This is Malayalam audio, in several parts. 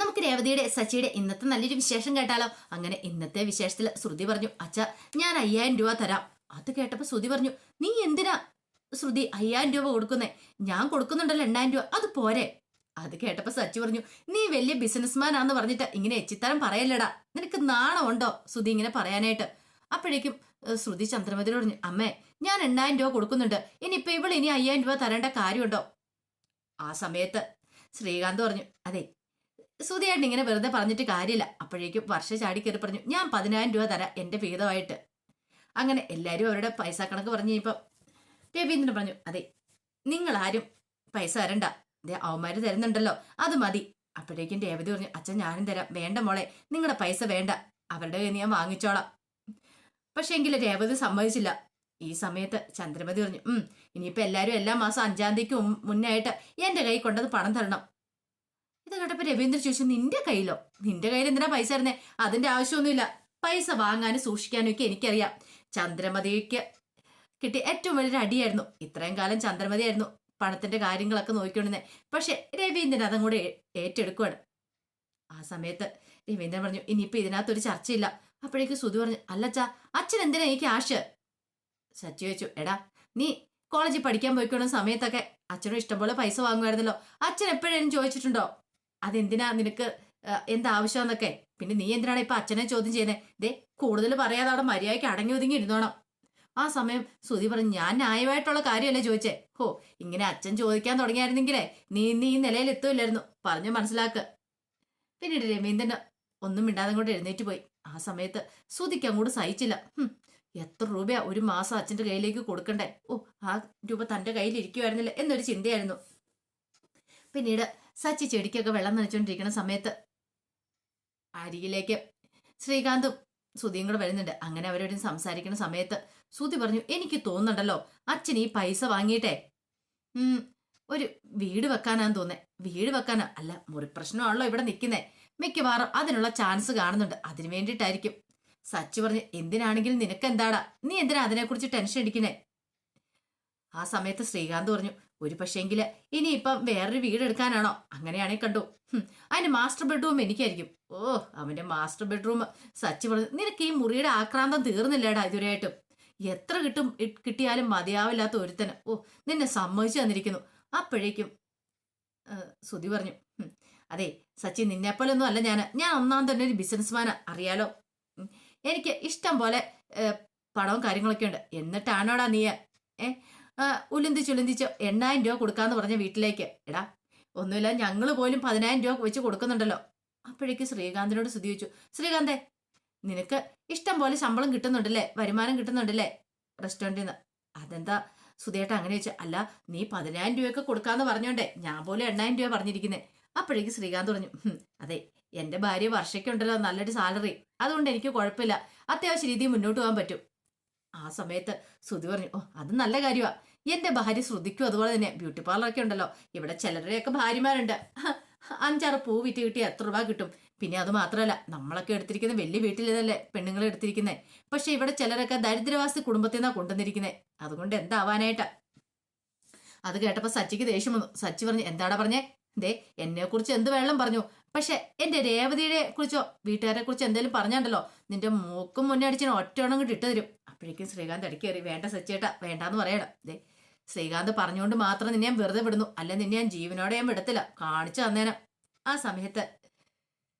നമുക്ക് രേവതിയുടെ സച്ചിയുടെ ഇന്നത്തെ നല്ലൊരു വിശേഷം കേട്ടാലോ? അങ്ങനെ ഇന്നത്തെ വിശേഷത്തിൽ ശ്രുതി പറഞ്ഞു അച്ഛ ഞാൻ അയ്യായിരം രൂപ തരാം. അത് കേട്ടപ്പോൾ ശ്രുതി പറഞ്ഞു നീ എന്തിനാ ശ്രുതി അയ്യായിരം രൂപ കൊടുക്കുന്നേ? ഞാൻ കൊടുക്കുന്നുണ്ടല്ലോ എണ്ണായിരം രൂപ അത് പോരെ. അത് കേട്ടപ്പോൾ സച്ചി പറഞ്ഞു നീ വലിയ ബിസിനസ്മാൻ ആണെന്ന് പറഞ്ഞിട്ട് ഇങ്ങനെ എച്ചിത്തരം പറയല്ലടാ? നിനക്ക് നാണം ഉണ്ടോ ശ്രുതി ഇങ്ങനെ പറയാനായിട്ട്. അപ്പോഴേക്കും ശ്രുതി ചന്ദ്രമതി പറഞ്ഞു അമ്മേ ഞാൻ എണ്ണായിരം രൂപ കൊടുക്കുന്നുണ്ട്. ഇനിയിപ്പോ ഇവൾ ഇനി അയ്യായിരം രൂപ തരേണ്ട കാര്യമുണ്ടോ? ആ സമയത്ത് ശ്രീകാന്ത് പറഞ്ഞു അതെ സുധിയായിട്ട് ഇങ്ങനെ വെറുതെ പറഞ്ഞിട്ട് കാര്യമില്ല. അപ്പോഴേക്കും വർഷ ചാടി കയറി പറഞ്ഞു ഞാൻ പതിനായിരം രൂപ തരാം എന്റെ ഭീതമായിട്ട് അങ്ങനെ എല്ലാവരും അവരുടെ പൈസ കണക്ക് പറഞ്ഞു ഇപ്പം രവീന്ദ്രൻ പറഞ്ഞു അതെ നിങ്ങളാരും പൈസ തരണ്ട. ദേ അവന്മാര് തരുന്നുണ്ടല്ലോ അത് മതി. അപ്പോഴേക്കും രേവതി പറഞ്ഞു അച്ഛൻ ഞാനും തരാം. വേണ്ട മോളെ നിങ്ങളുടെ പൈസ വേണ്ട. അവരുടെ കയ്യിൽ ഞാൻ വാങ്ങിച്ചോളാം. പക്ഷെ എങ്കിൽ രേവതി സമ്മതിച്ചില്ല. ഈ സമയത്ത് ചന്ദ്രമതി പറഞ്ഞു ഉം ഇനിയിപ്പോൾ എല്ലാവരും എല്ലാ മാസം അഞ്ചാം തീയതിക്ക് മുന്നേ മുന്നായിട്ട് എന്റെ കൈ കൊണ്ടത് പണം തരണം. ഇത് കേട്ടപ്പോ രവീന്ദ്രൻ ചോദിച്ചു നിന്റെ കയ്യിലോ? നിന്റെ കയ്യിൽ എന്തിനാ പൈസ തരുന്നേ? അതിന്റെ ആവശ്യമൊന്നുമില്ല. പൈസ വാങ്ങാനും സൂക്ഷിക്കാനും ഒക്കെ എനിക്കറിയാം. ചന്ദ്രമതിക്ക് കിട്ടിയ ഏറ്റവും വലിയൊരു അടിയായിരുന്നു. ഇത്രയും കാലം ചന്ദ്രമതിയായിരുന്നു പണത്തിന്റെ കാര്യങ്ങളൊക്കെ നോക്കിക്കൊണ്ടിരുന്നത് പക്ഷെ രവീന്ദ്രൻ അതും കൂടെ ഏ- ഏറ്റെടുക്കുവാണ്. ആ സമയത്ത് രവീന്ദ്രൻ പറഞ്ഞു ഇനിയിപ്പോ ഇതിനകത്തൊരു ചർച്ചയില്ല. അപ്പോഴേക്ക് സുധു പറഞ്ഞു അല്ലച്ചാ അച്ഛൻ എന്തിനാ ഈ ക്യാഷ്? സച്ചി ചോദിച്ചു എടാ നീ കോളേജിൽ പഠിക്കാൻ പോയിക്കൊണ്ട സമയത്തൊക്കെ അച്ഛനും ഇഷ്ടംപോലെ പൈസ വാങ്ങുമായിരുന്നല്ലോ. അച്ഛൻ എപ്പോഴേലും ചോദിച്ചിട്ടുണ്ടോ? അതെന്തിനാ നിനക്ക് എന്താവശ്യമെന്നൊക്കെ? പിന്നെ നീ എന്തിനാണ് ഇപ്പൊ അച്ഛനെ ചോദ്യം ചെയ്യുന്നത് ദേ കൂടുതൽ പറയാതെ അവിടെ മര്യാദയ്ക്ക് അടങ്ങി ഒതുങ്ങി ഇരുന്നോണം. ആ സമയം സുതി പറഞ്ഞു ഞാൻ ന്യായമായിട്ടുള്ള കാര്യമല്ലേ ചോദിച്ചേ? ഹോ ഇങ്ങനെ അച്ഛൻ ചോദിക്കാൻ തുടങ്ങിയായിരുന്നെങ്കിലേ നീ ഇന്ന് ഈ നിലയിൽ എത്തുമില്ലായിരുന്നു പറഞ്ഞു മനസ്സിലാക്ക്. പിന്നീട് രമീന്ദ്രൻ ഒന്നും മിണ്ടാതെ കൊണ്ട് എഴുന്നേറ്റ് പോയി. ആ സമയത്ത് സുതിക്ക് അങ്ങോട്ട് സഹിച്ചില്ല. എത്ര രൂപയാ ഒരു മാസം അച്ഛന്റെ കയ്യിലേക്ക് കൊടുക്കണ്ടേ? ഓ ആ രൂപ തന്റെ കയ്യിൽ ഇരിക്കുമായിരുന്നില്ല എന്നൊരു ചിന്തയായിരുന്നു. പിന്നീട് സച്ചി ചെടിക്കൊക്കെ വെള്ളം നനച്ചുകൊണ്ടിരിക്കുന്ന സമയത്ത് അരികിലേക്ക് ശ്രീകാന്തും സുധിയും കൂടെ വരുന്നുണ്ട്. അങ്ങനെ അവരോടും സംസാരിക്കുന്ന സമയത്ത് സുധി പറഞ്ഞു എനിക്ക് തോന്നുന്നുണ്ടല്ലോ അച്ഛൻ ഈ പൈസ വാങ്ങിയിട്ടെ ഒരു വീട് വെക്കാനാന്ന് തോന്നേ വീട് വെക്കാനാ? അല്ല മുറിപ്രശ്നമാണല്ലോ ഇവിടെ നിൽക്കുന്നേ മിക്കവാറും അതിനുള്ള ചാൻസ് കാണുന്നുണ്ട്. അതിനു വേണ്ടിയിട്ടായിരിക്കും. സച്ചി പറഞ്ഞു എന്തിനാണെങ്കിലും നിനക്ക് എന്താടാ നീ എന്തിനാ അതിനെക്കുറിച്ച് ടെൻഷൻ അടിക്കണേ ആ സമയത്ത് ശ്രീകാന്ത് പറഞ്ഞു ഒരു ഇനി ഇനിയിപ്പം വേറൊരു വീട് എടുക്കാനാണോ അങ്ങനെയാണെങ്കിൽ കണ്ടു അതിന്റെ മാസ്റ്റർ ബെഡ്റൂം എനിക്കായിരിക്കും. ഓ അവന്റെ മാസ്റ്റർ ബെഡ്റൂം. സച്ച് പറഞ്ഞു നിനക്ക് ഈ മുറിയുടെ ആക്രാന്തം തീർന്നില്ലേടാ ഇതുവരെയായിട്ടും. എത്ര കിട്ടും കിട്ടിയാലും മതിയാവില്ലാത്ത ഒരുത്തന്. ഓ നിന്നെ സമ്മതിച്ചു തന്നിരിക്കുന്നു. അപ്പോഴേക്കും സുതി പറഞ്ഞു അതെ സച്ചി നിന്നെപ്പോലൊന്നും അല്ല ഞാൻ ഞാൻ ഒന്നാം തന്നെ ഒരു ബിസിനസ്മാനാ അറിയാലോ. എനിക്ക് ഇഷ്ടം പോലെ പണവും കാര്യങ്ങളൊക്കെ ഉണ്ട്. എന്നിട്ടാണോടാ നീ ഏ ആ, ചുലുന്തിച്ച് എണ്ണായിരം രൂപ കൊടുക്കാന്ന് പറഞ്ഞ വീട്ടിലേക്ക്. എടാ ഒന്നുമില്ല ഞങ്ങൾ പോലും പതിനായിരം രൂപ വെച്ച് കൊടുക്കുന്നുണ്ടല്ലോ. അപ്പോഴേക്ക് ശ്രീകാന്തിനോട് സ്തുതി വെച്ചു ശ്രീകാന്തേ നിനക്ക് ഇഷ്ടം പോലെ ശമ്പളം കിട്ടുന്നുണ്ടല്ലേ? വരുമാനം കിട്ടുന്നുണ്ടല്ലേ? റെസ്റ്റോറന്റിൽ നിന്ന്. അതെന്താ? സുധേട്ട അങ്ങനെ വെച്ചു അല്ല നീ പതിനായിരം രൂപയൊക്കെ കൊടുക്കാന്ന് പറഞ്ഞോണ്ടേ ഞാൻ പോലും എണ്ണായിരം രൂപ പറഞ്ഞിരിക്കുന്നേ. അപ്പോഴേക്ക് ശ്രീകാന്ത് പറഞ്ഞു അതെ എന്റെ ഭാര്യ വർഷയ്ക്കുണ്ടല്ലോ നല്ലൊരു സാലറി. അതുകൊണ്ട് എനിക്ക് കുഴപ്പമില്ല. അത്യാവശ്യ രീതിയിൽ മുന്നോട്ട് പോകാൻ പറ്റും. ആ സമയത്ത് സുധി പറഞ്ഞു ഓ അത് നല്ല കാര്യമാ എന്റെ ഭാര്യ ശ്രദ്ധിക്കും. അതുപോലെ തന്നെ ബ്യൂട്ടി പാർലറൊക്കെ ഉണ്ടല്ലോ. ഇവിടെ ചിലരുടെയൊക്കെ ഭാര്യമാരുണ്ട്. അഞ്ചാറ് പൂ വിറ്റ് കിട്ടി എത്ര രൂപ കിട്ടും? പിന്നെ അത് മാത്രമല്ല നമ്മളൊക്കെ എടുത്തിരിക്കുന്ന വലിയ വീട്ടിലേതല്ലേ പെണ്ണുങ്ങളെ എടുത്തിരിക്കുന്നത് പക്ഷെ ഇവിടെ ചിലരൊക്കെ ദരിദ്രവാസി കുടുംബത്തിൽ നിന്നാണ് കൊണ്ടുവന്നിരിക്കുന്നത് അതുകൊണ്ട് എന്താവാനായിട്ടാ? അത് കേട്ടപ്പോ സച്ചിക്ക് ദേഷ്യം വന്നു. സച്ചി പറഞ്ഞു എന്താടാ പറഞ്ഞേ? ദേ എന്നെ കുറിച്ച് എന്ത് വെള്ളം പറഞ്ഞു? പക്ഷെ എന്റെ രേവതിയെ കുറിച്ചോ വീട്ടുകാരെ കുറിച്ച് എന്തെങ്കിലും പറഞ്ഞാണ്ടല്ലോ? നിന്റെ മൂക്കും മുന്നേ അടിച്ചിന് ഒറ്റ ഇട്ട് തരും. അപ്പോഴേക്കും ശ്രീകാന്ത് അടിക്കേറി വേണ്ട സച്ചേട്ടാ വേണ്ടാന്ന് പറയണം. ദേ ശ്രീകാന്ത് പറഞ്ഞുകൊണ്ട് മാത്രം നിന്നെ ഞാൻ വെറുതെ വിടുന്നു. അല്ല നിന്നെ ഞാൻ ജീവനോടെ ഞാൻ വിടത്തില്ല. കാണിച്ചു തന്നേനം. ആ സമയത്ത്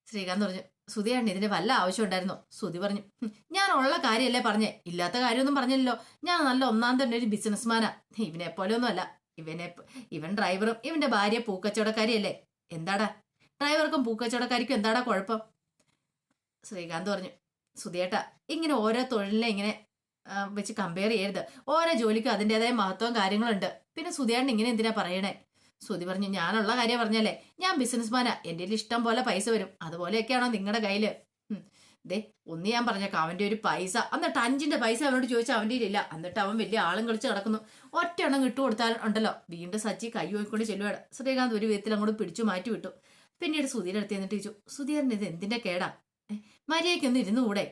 ശ്രീകാന്ത് പറഞ്ഞു സുധിയാണ് ഇതിന് വല്ല ആവശ്യം ഉണ്ടായിരുന്നു? സുധി പറഞ്ഞു ഞാൻ ഉള്ള കാര്യമല്ലേ പറഞ്ഞേ. ഇല്ലാത്ത കാര്യമൊന്നും പറഞ്ഞില്ലല്ലോ. ഞാൻ നല്ല ഒന്നാം തന്നെ ഒരു ബിസിനസ്മാനാ. ഇവനെ പോലെയൊന്നും അല്ല ഇവനെ ഇവൻ ഡ്രൈവറും ഇവന്റെ ഭാര്യ പൂക്കച്ചവടക്കാരിയല്ലേ. എന്താടാ? ഡ്രൈവർക്കും പൂക്കച്ചവടക്കാരിക്കും എന്താടാ കുഴപ്പം? ശ്രീകാന്ത് പറഞ്ഞു സുധിയേട്ടാ ഇങ്ങനെ ഓരോ തൊഴിലിനെ ഇങ്ങനെ വെച്ച് കമ്പയർ ചെയ്യരുത്. ഓരോ ജോലിക്കും അതിന്റെതായ മഹത്വവും കാര്യങ്ങളുണ്ട്. പിന്നെ സുധിയാണ്ട് ഇങ്ങനെ എന്തിനാ പറയണേ? സുധി പറഞ്ഞു ഞാനുള്ള കാര്യം പറഞ്ഞല്ലേ? ഞാൻ ബിസിനസ്മാനാ എന്റെ ഇഷ്ടം പോലെ പൈസ വരും. അതുപോലെയൊക്കെയാണോ നിങ്ങളുടെ കയ്യിൽ. ദേ ഒന്ന് ഞാൻ പറഞ്ഞേക്കാം. അവന്റെ ഒരു പൈസ. എന്നിട്ട് അഞ്ചിന്റെ പൈസ അവനോട് ചോദിച്ചാൽ അവന്റെ ഇല്ല. എന്നിട്ട് അവൻ വലിയ ആളും കളിച്ച് കിടക്കുന്നു ഒറ്റ എണ്ണം ഇട്ട് കൊടുത്താൽ ഉണ്ടല്ലോ. വീണ്ടും സച്ചി കൈ പോയിക്കൊണ്ട് ചെല്ലുവാണ്. ശ്രീകാന്ത് ഒരു വിധത്തിൽ അങ്ങോട്ട് പിടിച്ചു മാറ്റി വിട്ടു. പിന്നീട് സുധീരെ അടുത്ത് എന്നിട്ട് ചോദിച്ചു സുധീരൻ ഇത് എന്തിന്റെ കേടാ? മര്യാദയ്ക്കൊന്ന് ഇരുന്നു കൂടെ.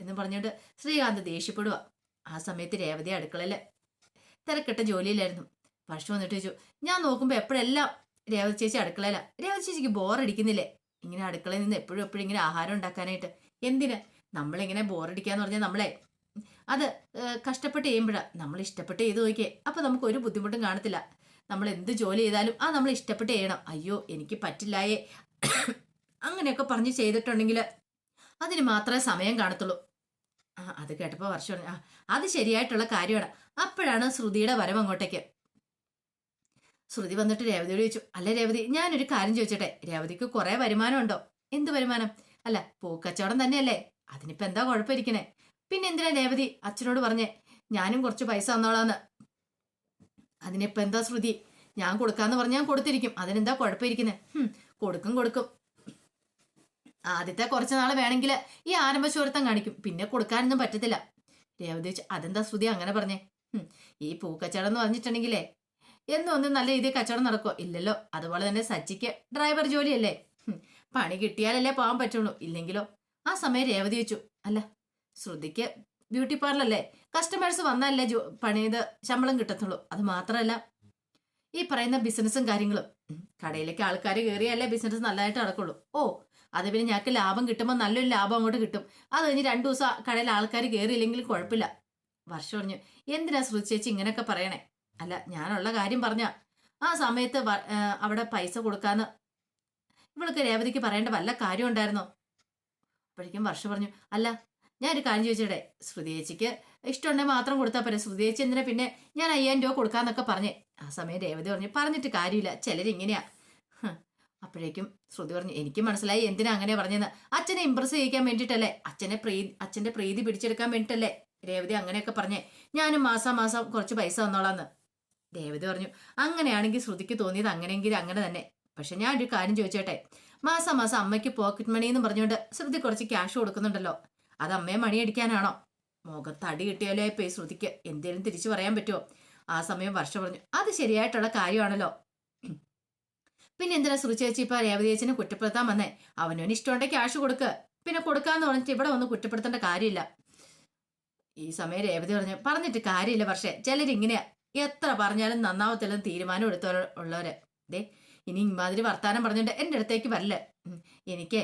എന്ന് പറഞ്ഞുകൊണ്ട് ശ്രീകാന്ത് ദേഷ്യപ്പെടുക. ആ സമയത്ത് രേവതി അടുക്കളയിൽ തിരക്കിട്ട ജോലിയിലായിരുന്നു. പക്ഷെ വന്നിട്ട് ചോദിച്ചു ഞാൻ നോക്കുമ്പോൾ എപ്പോഴെല്ലാം രേവതി ചേച്ചി അടുക്കളയില? രേവതി ചേച്ചിക്ക് ബോറടിക്കുന്നില്ലേ? ഇങ്ങനെ അടുക്കളയിൽ നിന്ന് എപ്പോഴും എപ്പോഴും ഇങ്ങനെ ആഹാരം ഉണ്ടാക്കാനായിട്ട്. എന്തിന്? നമ്മളിങ്ങനെ ബോറടിക്കാന്ന് പറഞ്ഞാൽ നമ്മളെ അത് കഷ്ടപ്പെട്ട് ചെയ്യുമ്പോഴാണ് നമ്മൾ ഇഷ്ടപ്പെട്ട് ചെയ്ത് നോക്കിയേ. അപ്പൊ നമുക്ക് ഒരു ബുദ്ധിമുട്ടും കാണത്തില്ല. നമ്മൾ എന്ത് ജോലി ചെയ്താലും ആ നമ്മൾ ഇഷ്ടപ്പെട്ട് ചെയ്യണം. അയ്യോ എനിക്ക് പറ്റില്ലായേ. അങ്ങനെയൊക്കെ പറഞ്ഞ് ചെയ്തിട്ടുണ്ടെങ്കിൽ അതിന് മാത്രമേ സമയം കാണത്തുള്ളൂ. ആ അത് കേട്ടപ്പോൾ വർഷം ആ അത് ശരിയായിട്ടുള്ള കാര്യമാണ്. അപ്പോഴാണ് ശ്രുതിയുടെ വരവ് അങ്ങോട്ടേക്ക്. ശ്രുതി വന്നിട്ട് രേവതിയോട് ചോദിച്ചു അല്ല രേവതി ഞാനൊരു കാര്യം ചോദിച്ചട്ടെ രേവതിക്ക് കുറേ വരുമാനം ഉണ്ടോ എന്ത് വരുമാനം? അല്ല പൂക്കച്ചവടം തന്നെയല്ലേ അതിനിപ്പോ എന്താ കുഴപ്പമിരിക്കണേ? പിന്നെ എന്തിനാ രേവതി? അച്ഛനോട് പറഞ്ഞേ ഞാനും കുറച്ച് പൈസ തന്നോളാന്ന്. അതിനിപ്പോ എന്താ ശ്രുതി? ഞാൻ കൊടുക്കാന്ന് പറഞ്ഞാൽ ഞാൻ കൊടുത്തിരിക്കും അതിനെന്താ കുഴപ്പമിരിക്കുന്നത് കൊടുക്കും കൊടുക്കും. ആദ്യത്തെ കുറച്ച് നാൾ വേണമെങ്കിൽ ഈ ആരംഭശൂരത്തം കാണിക്കും. പിന്നെ കൊടുക്കാനൊന്നും പറ്റത്തില്ല. രേവതി അതെന്താ സ്തുതി അങ്ങനെ പറഞ്ഞേ? ഈ പൂക്കച്ചവടം എന്ന് പറഞ്ഞിട്ടുണ്ടെങ്കിലേ എന്നും ഒന്നും നല്ല രീതിയിൽ കച്ചവടം നടക്കുമോ ഇല്ലല്ലോ. അതുപോലെ തന്നെ സച്ചിക്ക് ഡ്രൈവർ ജോലിയല്ലേ? പണി കിട്ടിയാലല്ലേ പോകാൻ പറ്റുള്ളൂ. ഇല്ലെങ്കിലോ? ആ സമയം രേവതി വെച്ചു. അല്ല ശ്രുതിക്ക് ബ്യൂട്ടി പാർലറല്ലേ? കസ്റ്റമേഴ്സ് വന്നല്ലേ ജോ പണിയത് ശമ്പളം കിട്ടത്തുള്ളൂ. അത് മാത്രമല്ല ഈ പറയുന്ന ബിസിനസ്സും കാര്യങ്ങളും. കടയിലേക്ക് ആൾക്കാർ കയറിയാലേ ബിസിനസ് നല്ലതായിട്ട് നടക്കുള്ളൂ. ഓ അത് പിന്നെ ഞങ്ങൾക്ക് ലാഭം കിട്ടുമ്പോൾ നല്ലൊരു ലാഭം അങ്ങോട്ട് കിട്ടും. അത് കഴിഞ്ഞ് രണ്ടു ദിവസം കടയിൽ ആൾക്കാർ കയറിയില്ലെങ്കിൽ കുഴപ്പമില്ല. വർഷം പറഞ്ഞു എന്തിനാ ശ്രുതി ചേച്ചി ഇങ്ങനെയൊക്കെ പറയണേ? അല്ല ഞാനുള്ള കാര്യം പറഞ്ഞ ആ സമയത്ത് അവിടെ പൈസ കൊടുക്കാന്ന് ഇവൾക്ക് രേവതിക്ക് പറയേണ്ട വല്ല കാര്യം ഉണ്ടായിരുന്നോ? അപ്പോഴേക്കും വർഷം പറഞ്ഞു അല്ല ഞാൻ ഒരു കാര്യം ചോദിച്ചേ ശ്രുതി ചേച്ചിക്ക് ഇഷ്ടമുണ്ടെങ്കിൽ മാത്രം കൊടുത്താൽ പോരെ. ശ്രുതി ചേച്ചി എന്തിനാ പിന്നെ ഞാൻ അയ്യായിരം രൂപ കൊടുക്കാന്നൊക്കെ പറഞ്ഞേ. ആ സമയം രേവതി പറഞ്ഞു പറഞ്ഞിട്ട് കാര്യമില്ല. ചിലരിങ്ങനെയാ. അപ്പോഴേക്കും ശ്രുതി പറഞ്ഞു എനിക്ക് മനസ്സിലായി എന്തിനാ അങ്ങനെ പറഞ്ഞത് അച്ഛനെ ഇമ്പ്രസ് ചെയ്യിക്കാൻ വേണ്ടിയിട്ടല്ലേ? അച്ഛനെ പ്രീതി അച്ഛന്റെ പ്രീതി പിടിച്ചെടുക്കാൻ വേണ്ടിയിട്ടല്ലേ? രേവതി അങ്ങനെയൊക്കെ പറഞ്ഞേ ഞാനും മാസം മാസം കുറച്ച് പൈസ തന്നോളാന്ന്. രേവതി പറഞ്ഞു അങ്ങനെയാണെങ്കിൽ ശ്രുതിക്ക് തോന്നിയത് അങ്ങനെയെങ്കിൽ അങ്ങനെ തന്നെ. പക്ഷെ ഞാൻ ഒരു കാര്യം ചോദിച്ചോട്ടെ? മാസം മാസം അമ്മയ്ക്ക് പോക്കറ്റ് മണി എന്ന് പറഞ്ഞുകൊണ്ട് ശ്രുതി കുറച്ച് ക്യാഷ് കൊടുക്കുന്നുണ്ടല്ലോ. അത് അമ്മയെ മണിയടിക്കാനാണോ? മുഖത്ത് അടി കിട്ടിയാലോ ഈ ശ്രുതിക്ക്? എന്തേലും തിരിച്ചു പറയാൻ പറ്റുമോ ആ സമയം വർഷ പറഞ്ഞു അത് ശരിയായിട്ടുള്ള കാര്യമാണല്ലോ. പിന്നെ എന്തിനാ ചേച്ചി ഇപ്പൊ രേവതി ചേച്ചിനെ കുറ്റപ്പെടുത്താൻ വന്നേ? അവനവന് ഇഷ്ടമുണ്ടെ ക്യാഷ് കൊടുക്ക്. പിന്നെ കൊടുക്കാന്ന് പറഞ്ഞിട്ട് ഇവിടെ വന്ന് കുറ്റപ്പെടുത്തേണ്ട കാര്യമില്ല. ഈ സമയം രേവതി പറഞ്ഞു പറഞ്ഞിട്ട് കാര്യമില്ല പക്ഷേ ചിലരിങ്ങനെയാ എത്ര പറഞ്ഞാലും നന്നാവത്തില്ലെന്ന് തീരുമാനം എടുത്തവർ ഉള്ളവര്. ദേ ഇനി ഇമാതിരി വർത്താനം പറഞ്ഞിട്ട് എന്റെ അടുത്തേക്ക് വരല്ലേ. എനിക്ക്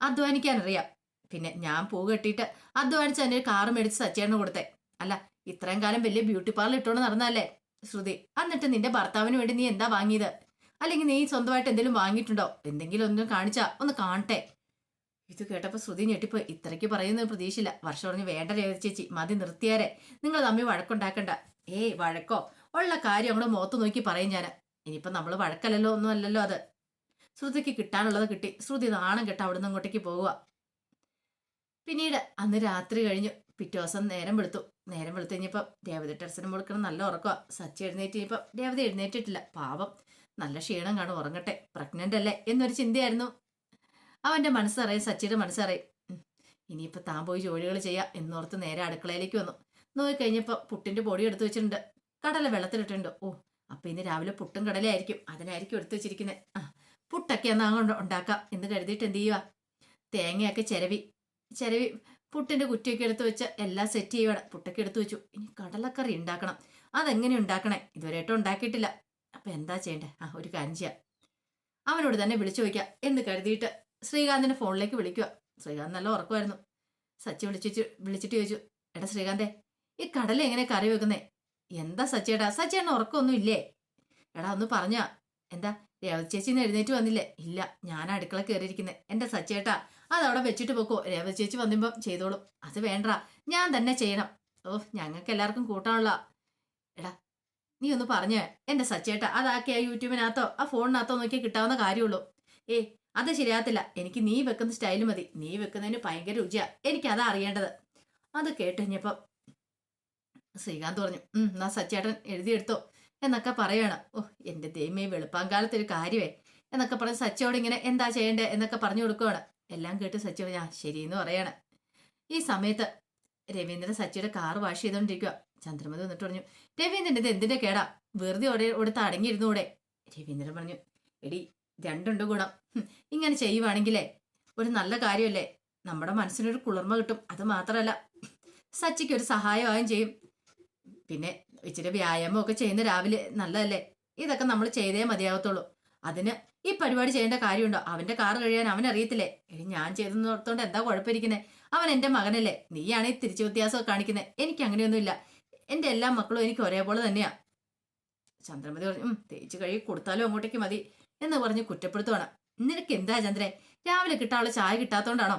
അധ്വാനിക്കാൻ അറിയാം പിന്നെ ഞാൻ പൂ കെട്ടിയിട്ട് അധ്വാനിച്ച് തന്നെ ഒരു കാറ് മേടിച്ച് സച്ചേട്ടന് കൊടുത്തേ. അല്ല ഇത്രയും കാലം വലിയ ബ്യൂട്ടി പാർലർ ഇട്ടോണ്ട് നടന്നല്ലേ ശ്രുതി എന്നിട്ട് നിന്റെ ഭർത്താവിന് വേണ്ടി നീ എന്താ വാങ്ങിയത്? അല്ലെങ്കിൽ നീ സ്വന്തമായിട്ട് എന്തെങ്കിലും വാങ്ങിയിട്ടുണ്ടോ? എന്തെങ്കിലും ഒന്നും കാണിച്ചാ ഒന്ന് കാണട്ടെ. ഇത് കേട്ടപ്പോൾ ശ്രുതി ഞെട്ടിപ്പ് ഇത്രയ്ക്ക് പറയുന്ന പ്രതീക്ഷയില്ല. വർഷം പറഞ്ഞു വേണ്ട രേവതി ചേച്ചി മതി നിർത്തിയാരെ. നിങ്ങൾ തമ്മിൽ വഴക്കുണ്ടാക്കണ്ട. ഏയ് വഴക്കോ? ഉള്ള കാര്യം നമ്മുടെ മുഖത്ത് നോക്കി പറയും ഞാൻ ഇനിയിപ്പം നമ്മൾ വഴക്കല്ലല്ലോ ഒന്നും അല്ലല്ലോ അത്. ശ്രുതിക്ക് കിട്ടാനുള്ളത് കിട്ടി. ശ്രുതി നാണം കെട്ട അവിടുന്ന് അങ്ങോട്ടേക്ക് പോവുക. പിന്നീട് അന്ന് രാത്രി കഴിഞ്ഞു പിറ്റേ ദിവസം നേരം വെളുത്തു. നേരം വെളുത്ത് കഴിഞ്ഞപ്പോൾ രേവതി ടെറസിന് കൊടുക്കണം നല്ല ഉറക്കുക സച്ചി എഴുന്നേറ്റ് കഴിഞ്ഞപ്പോൾ രേവതി എഴുന്നേറ്റിട്ടില്ല. പാവം. നല്ല ക്ഷീണം കാണും ഉറങ്ങട്ടെ. പ്രഗ്നന്റ് അല്ലേ? എന്നൊരു ചിന്തയായിരുന്നു. അവന്റെ മനസ്സറിയും സച്ചിയുടെ മനസ്സറിയും. ഇനിയിപ്പോൾ താൻ പോയി ജോലികൾ ചെയ്യാം എന്നോർത്ത് നേരെ അടുക്കളയിലേക്ക് വന്നു. നോക്കിക്കഴിഞ്ഞപ്പോൾ പുട്ടിന്റെ പൊടി എടുത്തു വെച്ചിട്ടുണ്ട്. കടല വെള്ളത്തിലിട്ടുണ്ട് ഓ അപ്പൊ ഇന്ന് രാവിലെ പുട്ടും കടലയായിരിക്കും. അതിനായിരിക്കും എടുത്തു വെച്ചിരിക്കുന്നത് ആ പുട്ടൊക്കെ എന്നാ അങ്ങോട്ട് ഉണ്ടാക്കാം എന്ന് കരുതിയിട്ട് എന്ത് ചെയ്യുക തേങ്ങയൊക്കെ ചിരവി ചിരവി പുട്ടിന്റെ കുറ്റിയൊക്കെ എടുത്ത് വെച്ച് എല്ലാം സെറ്റ് ചെയ്യുവാണ്. പുട്ടൊക്കെ എടുത്തു വെച്ചു. ഇനി കടലക്കറി ഉണ്ടാക്കണം. അതെങ്ങനെ ഉണ്ടാക്കണേ? ഇതുവരെയായിട്ടും ഉണ്ടാക്കിയിട്ടില്ല. അപ്പൊ എന്താ ചെയ്യണ്ടേ? ആ ഒരു കാര്യം ചെയ്യാം. അവനോട് തന്നെ വിളിച്ചു ചോദിക്കാം. എന്ന് കരുതിയിട്ട് ശ്രീകാന്തിന്റെ ഫോണിലേക്ക് വിളിക്കുക ശ്രീകാന്ത് നല്ല ഉറക്കമായിരുന്നു. സച്ചി വിളിച്ചു വിളിച്ചിട്ട് ചോദിച്ചു എടാ ശ്രീകാന്തേ ഈ കടല എങ്ങനെ കറി വെക്കുന്നേ? എന്താ സച്ചേടാ? സച്ചേട്ടന് ഉറക്കമൊന്നും ഇല്ലേ? എടാ ഒന്ന് പറഞ്ഞാ. എന്താ രേവതി ചേച്ചി എഴുന്നേറ്റ് വന്നില്ലേ? ഇല്ല ഞാൻ അടുക്കള കയറിയിരിക്കുന്നത് എന്റെ സച്ചേട്ടാ അതവിടെ വെച്ചിട്ട് പോക്കോ. രേവതി ചേച്ചി വന്നുമ്പോ ചെയ്തോളും. അത് വേണ്ട. ഞാൻ തന്നെ ചെയ്യണം. ഓ ഞങ്ങൾക്ക് എല്ലാവർക്കും കൂട്ടാനുള്ള എടാ നീ ഒന്ന് പറഞ്ഞേ. എന്റെ സച്ചേട്ട അതാക്കി ആ യൂട്യൂബിനകത്തോ ആ ഫോണിനകത്തോ നോക്കിയാൽ കിട്ടാവുന്ന കാര്യമുള്ളൂ. ഏ അത് ശരിയാത്തില്ല എനിക്ക് നീ വെക്കുന്ന സ്റ്റൈൽ മതി. നീ വെക്കുന്നതിന് ഭയങ്കര രുചിയാ. എനിക്ക് അതാ അറിയേണ്ടത്. അത് കേട്ട് കഴിഞ്ഞപ്പം ശ്രീകാന്ത് പറഞ്ഞു ഉം എന്നാ സച്ചേട്ടൻ എഴുതിയെടുത്തോ എന്നൊക്കെ പറയണം. ഓ എന്റെ ദൈവമേ വെളുപ്പാങ്കാലത്ത് ഒരു കാര്യമേ. എന്നൊക്കെ പറഞ്ഞ് സച്ചിയോട് ഇങ്ങനെ എന്താ ചെയ്യേണ്ടത് എന്നൊക്കെ പറഞ്ഞു കൊടുക്കുവാണ്. എല്ലാം കേട്ട് സച്ചി ആ ശരിയെന്ന് പറയാണ്. ഈ സമയത്ത് രവീന്ദ്രൻ സച്ചിയുടെ കാർ വാഷ് ചെയ്തോണ്ടിരിക്കുക ചന്ദ്രമതി വന്നിട്ട് പറഞ്ഞു രവീന്ദ്രൻ ഇത് എന്തിന്റെ കേടാ? വെറുതെ ഓടെ അടങ്ങിയിരുന്നു അടങ്ങിയിരുന്നൂടെ? രവീന്ദ്രൻ പറഞ്ഞു എടി രണ്ടുണ്ട് ഗുണം. ഇങ്ങനെ ചെയ്യുവാണെങ്കിലേ ഒരു നല്ല കാര്യമല്ലേ? നമ്മുടെ മനസ്സിനൊരു കുളിർമ കിട്ടും അത് മാത്രമല്ല സച്ചിക്ക് ഒരു സഹായമായും ചെയ്യും. പിന്നെ ഇച്ചിരി വ്യായാമം ഒക്കെ ചെയ്യുന്ന രാവിലെ നല്ലതല്ലേ? ഇതൊക്കെ നമ്മൾ ചെയ്തേ മതിയാകത്തുള്ളൂ അതിന് ഈ പരിപാടി ചെയ്യേണ്ട കാര്യമുണ്ടോ? അവന്റെ കാർ കഴിയാൻ അവൻ അറിയത്തില്ലേ? എടി ഞാൻ ചെയ്തെന്ന് ഓർത്തോണ്ട് എന്താ കുഴപ്പമിരിക്കുന്നത് അവൻ എന്റെ മകനല്ലേ? നീയാണ് ഈ തിരിച്ചു വ്യത്യാസമൊക്കെ കാണിക്കുന്നത് എനിക്ക് അങ്ങനെയൊന്നുമില്ല. എന്റെ എല്ലാ മക്കളും എനിക്ക് ഒരേപോലെ തന്നെയാണ് ചന്ദ്രമതി പറഞ്ഞു തേച്ച് കഴുകി കൊടുത്താലും അങ്ങോട്ടേക്ക് മതി എന്ന് പറഞ്ഞ് കുറ്റപ്പെടുത്തുവാണ്. നിനക്ക് എന്താ ചന്ദ്രേ? രാവിലെ കിട്ടാനുള്ള ചായ കിട്ടാത്തോണ്ടാണോ?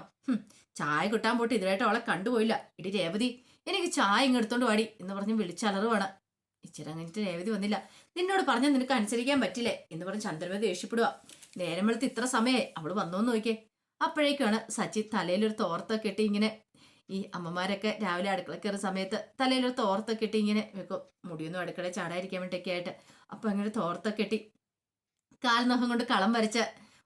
ചായ കിട്ടാൻ പോട്ട് ഇതിലായിട്ട് അവളെ കണ്ടുപോയില്ല. ഇടി രേവതി എനിക്ക് ചായ ഇങ്ങെടുത്തോണ്ട് വാടി എന്ന് പറഞ്ഞ് വിളിച്ചലറുവാണ്. ഇച്ചിരി അങ്ങനത്തെ രേവതി വന്നില്ല. നിന്നോട് പറഞ്ഞാൽ നിനക്ക് അനുസരിക്കാൻ പറ്റില്ലേ? എന്ന് പറഞ്ഞ് ചന്ദ്രമതി ദേഷ്യപ്പെടുക നേരം വെളുത്ത് ഇത്ര സമയേ അവൾ വന്നോന്ന് നോക്കിയേ. അപ്പോഴേക്കാണ് സച്ചി തലയിലൊരു തോർത്തൊക്കെ ഇട്ട് ഇങ്ങനെ ഈ അമ്മമാരൊക്കെ രാവിലെ അടുക്കള കയറുന്ന സമയത്ത് തലയിലൊരു തോർത്തൊക്കെ ഇട്ട് ഇങ്ങനെ വെക്കും. മുടിയൊന്നും അടുക്കള ചാടായിരിക്കാൻ വേണ്ടിയൊക്കെ ആയിട്ട്. അപ്പൊ അങ്ങനെ തോർത്തൊക്കെ ഇട്ടി കാൽനഖം കൊണ്ട് കളം വരച്ച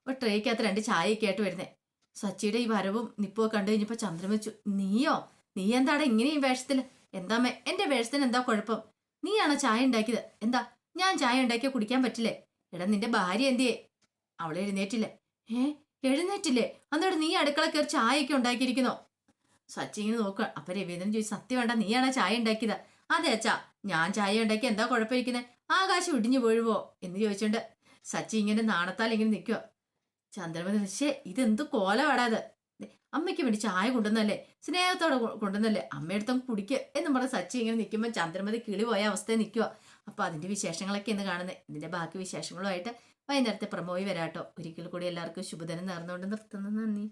ഒരു ട്രേക്കകത്ത് രണ്ട് ചായയൊക്കെ ആയിട്ട് വരുന്നേ. സച്ചിയുടെ ഈ വരവും നിപ്പോ കണ്ടു കഴിഞ്ഞപ്പോ ചന്ദ്രൻ വെച്ചു നീയോ? നീ എന്താടാ ഇങ്ങനെ ഈ വേഷത്തിൽ എന്താമ്മേ എന്റെ വേഷത്തിന് എന്താ കുഴപ്പം? നീയാണോ ചായ ഉണ്ടാക്കിയത്? എന്താ? ഞാൻ ചായ ഉണ്ടാക്കിയ കുടിക്കാൻ പറ്റില്ലേ? എടാ നിന്റെ ഭാര്യ എന്തിയേ? അവളെ എഴുന്നേറ്റില്ലേ? ഏ എഴുന്നേറ്റില്ലേ? അന്നോട് നീ അടുക്കള കയറി ചായയൊക്കെ ഉണ്ടാക്കിയിരിക്കുന്നോ? സച്ചി ഇങ്ങനെ നോക്കുക അപ്പൊ രവീന്ദ്രൻ ചോദിച്ചു സത്യം വേണ്ട നീയാണോ ചായ ഉണ്ടാക്കിയത്? അതെ അച്ഛാ ഞാൻ ചായ ഉണ്ടാക്കി. എന്താ കുഴപ്പമിരിക്കുന്നത് ആകാശം ഇടിഞ്ഞു വീഴുവോ? എന്ന് ചോദിച്ചോണ്ട് സച്ചി ഇങ്ങനെ നാണത്താൽ ഇങ്ങനെ നിൽക്കുക ചന്ദ്രമതി പക്ഷേ ഇതെന്ത് കോലമാടാത് അമ്മയ്ക്ക് വേണ്ടി ചായ കൊണ്ടുവന്നല്ലേ സ്നേഹത്തോടെ കൊണ്ടുവന്നല്ലേ അമ്മയെടുത്തും കുടിക്കുക എന്നും പറഞ്ഞ സച്ചി ഇങ്ങനെ നിൽക്കുമ്പോൾ ചന്ദ്രമതി കിളി പോയ അവസ്ഥയിൽ നിൽക്കുക അപ്പൊ അതിന്റെ വിശേഷങ്ങളൊക്കെ ഇന്ന് കാണുന്നത് ഇതിന്റെ ബാക്കി വിശേഷങ്ങളുമായിട്ട് വൈകുന്നേരത്തെ പ്രമോയി വരാട്ടോ. ഒരിക്കൽ കൂടി എല്ലാവർക്കും ശുഭദിനം നേർന്നുകൊണ്ട് നിർത്തുന്നു. നന്ദി.